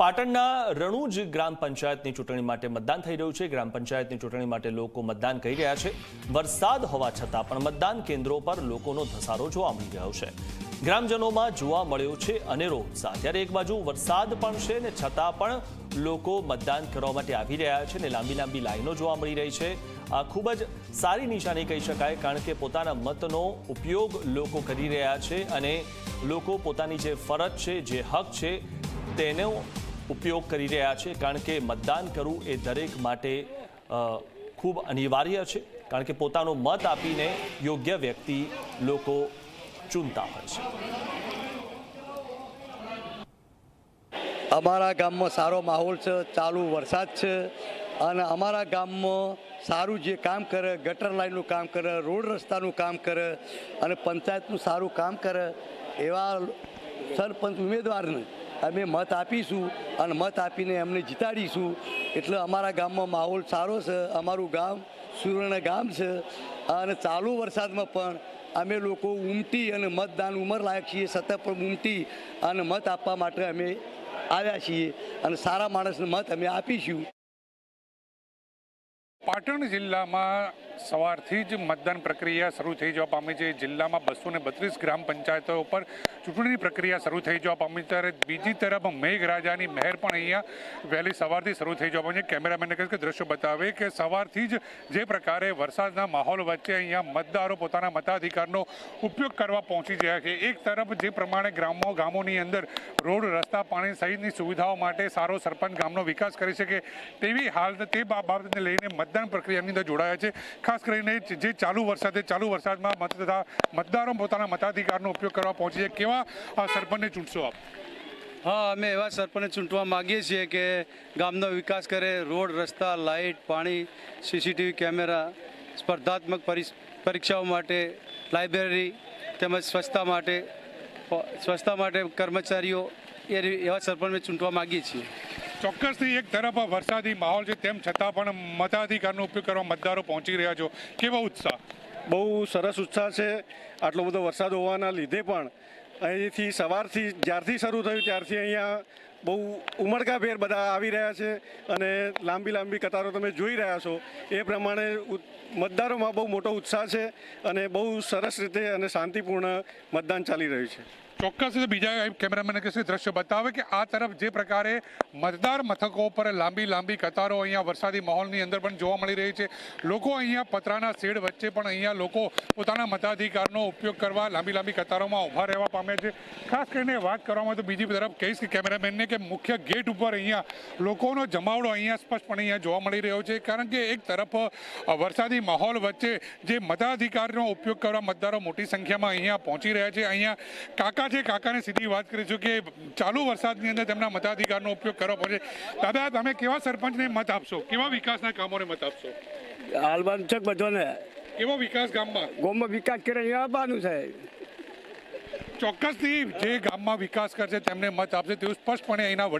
પાટણના રણુજ ગ્રામ પંચાયતની ચૂંટણી માટે મતદાન થઈ રહ્યું છે. ગ્રામ પંચાયતની ચૂંટણી માટે લોકો મતદાન કરી રહ્યા છે. વરસાદ હોવા છતાં પણ મતદાન કેન્દ્રો પર લોકોનો ધસારો જોવા મળી રહ્યો છે. ગ્રામજનોમાં જોવા મળ્યો છે અનેરો ઉત્સાહ. ત્યારે એક બાજુ વરસાદ પણ છે ને છતાં પણ લોકો મતદાન કરવા માટે આવી રહ્યા છે ને લાંબી લાંબી લાઈનો જોવા મળી રહી છે. આ ખૂબ જ સારી નિશાની કહી શકાય કારણ કે પોતાના મતનો ઉપયોગ લોકો કરી રહ્યા છે અને લોકો પોતાની જે ફરજ છે, જે હક છે, તેનો ઉપયોગ કરી રહ્યા છે, કારણ કે મતદાન કરવું એ દરેક માટે ખૂબ અનિવાર્ય છે, કારણ કે પોતાનો મત આપીને યોગ્ય વ્યક્તિ લોકો ચૂનતા હોય છે. અમારા ગામમાં સારો માહોલ છે, ચાલુ વરસાદ છે, અને અમારા ગામમાં સારું જે કામ કરે, ગટર લાઇનનું કામ કરે, રોડ રસ્તાનું કામ કરે, અને પંચાયતનું સારું કામ કરે, એવા સરપંચ ઉમેદવારને અમે મત આપીશું અને મત આપીને એમને જીતાડીશું. એટલે અમારા ગામમાં માહોલ સારો છે, અમારું ગામ સુવર્ણ ગામ છે અને ચાલુ વરસાદમાં પણ અમે લોકો ઉમટી અને મતદાન ઉંમર લાયક છીએ, સતત પણ ઉમટી અને મત આપવા માટે અમે આવ્યા છીએ અને સારા માણસને મત અમે આપીશું. પાટણ જિલ્લામાં સવારથી જ મતદાન પ્રક્રિયા શરૂ થઈ જવા પામી છે. જિલ્લામાં બસો બત્રીસ ગ્રામ પંચાયતો ઉપર ચૂંટણી પ્રક્રિયા શરૂ થઈ જવા પામી ત્યારે બીજી તરફ મેઘરાજાની મહેર પણ અહીંયા વહેલી સવારથી શરૂ થઈ જવા પામી છે. કેમેરામેને કહે કે દ્રશ્યો બતાવે કે સવારથી જ જે પ્રકારે વરસાદના માહોલ વચ્ચે અહીંયા મતદારો પોતાના મતાધિકારનો ઉપયોગ કરવા પહોંચી ગયા છે. એક તરફ જે પ્રમાણે ગ્રામો ગામોની અંદર રોડ, રસ્તા, પાણી સહિતની સુવિધાઓ માટે સારો સરપંચ ગામનો વિકાસ કરી શકે તેવી હાલ તે બાબતને લઈને મતદાન પ્રક્રિયાની અંદર જોડાયા છે. ખાસ કરીને જે ચાલુ વરસાદે ચાલુ વરસાદમાં મતદાતા મતદારો પોતાના મતાધિકારનો ઉપયોગ કરવા પહોંચી છે. કેવા સરપંચને ચૂંટશો આપ? હા, અમે એવા સરપંચને ચૂંટવા માગીએ છીએ કે ગામનો વિકાસ કરે, રોડ, રસ્તા, લાઇટ, પાણી, સીસીટીવી કેમેરા, સ્પર્ધાત્મક પરી- પરીક્ષાઓ માટે, લાઇબ્રેરી તેમજ સ્વચ્છતા માટે સ્વચ્છતા માટે કર્મચારીઓ એ એવા સરપંચને ચૂંટવા માગીએ છીએ. ચોક્કસથી એક તરફ વરસાદી માહોલ છે, તેમ છતાં પણ મતાધિકારનો ઉપયોગ કરવા મતદારો પહોંચી રહ્યા છો. કેવો ઉત્સાહ? બહુ સરસ ઉત્સાહ છે. આટલો બધો વરસાદ હોવાના લીધે પણ અહીંથી સવારથી જ્યારથી શરૂ થયું ત્યારથી અહીંયા બહુ ઉમળકાભેર બધા આવી રહ્યા છે અને લાંબી લાંબી કતારો તમે જોઈ રહ્યા છો. એ પ્રમાણે મતદારોમાં બહુ મોટો ઉત્સાહ છે અને બહુ સરસ રીતે અને શાંતિપૂર્ણ મતદાન ચાલી રહ્યું છે. ચોક્કસ બીજા કેમેરામેન કહેશે દ્રશ્ય બતાવે કે આ તરફ જે પ્રકારે મતદાર મથકો પર લાંબી લાંબી કતારો અહીંયા વરસાદી માહોલની અંદર પણ જોવા મળી રહી છે. લોકો અહીંયા પતરાના શેડ વચ્ચે પણ અહીંયા લોકો પોતાના મતાધિકારનો ઉપયોગ કરવા લાંબી લાંબી કતારોમાં ઊભા રહેવા પામ્યા છે. ખાસ કરીને વાત કરવામાં તો બીજી તરફ કહીશ કે કેમેરામેનને કે મુખ્ય ગેટ ઉપર અહીંયા લોકોનો જમાવડો અહીંયા સ્પષ્ટપણે અહીંયા જોવા મળી રહ્યો છે. કારણ કે એક તરફ વરસાદી માહોલ વચ્ચે જે મતાધિકારનો ઉપયોગ કરવા મતદારો મોટી સંખ્યામાં અહીંયા પહોંચી રહ્યા છે. અહીંયા કાકા છે કાકાને સીધી વાત કરીશું કે ચાલુ વરસાદની અંદર તેમના મતાધિકારનો ઉપયોગ કરવા પડે. દાદા તમે કેવા સરપંચને મત આપશો? કેવા વિકાસના કામોને મત આપશો? હાલમાં છે બધાને? કેવો વિકાસ ગામમાં? ગામમાં વિકાસ કરે અહીંયા આવવાનું છે. ચોક્કસથી જે ગામમાં વિકાસ કરશે તેમને મત આપશે તેવું સ્પષ્ટપણે અહીંના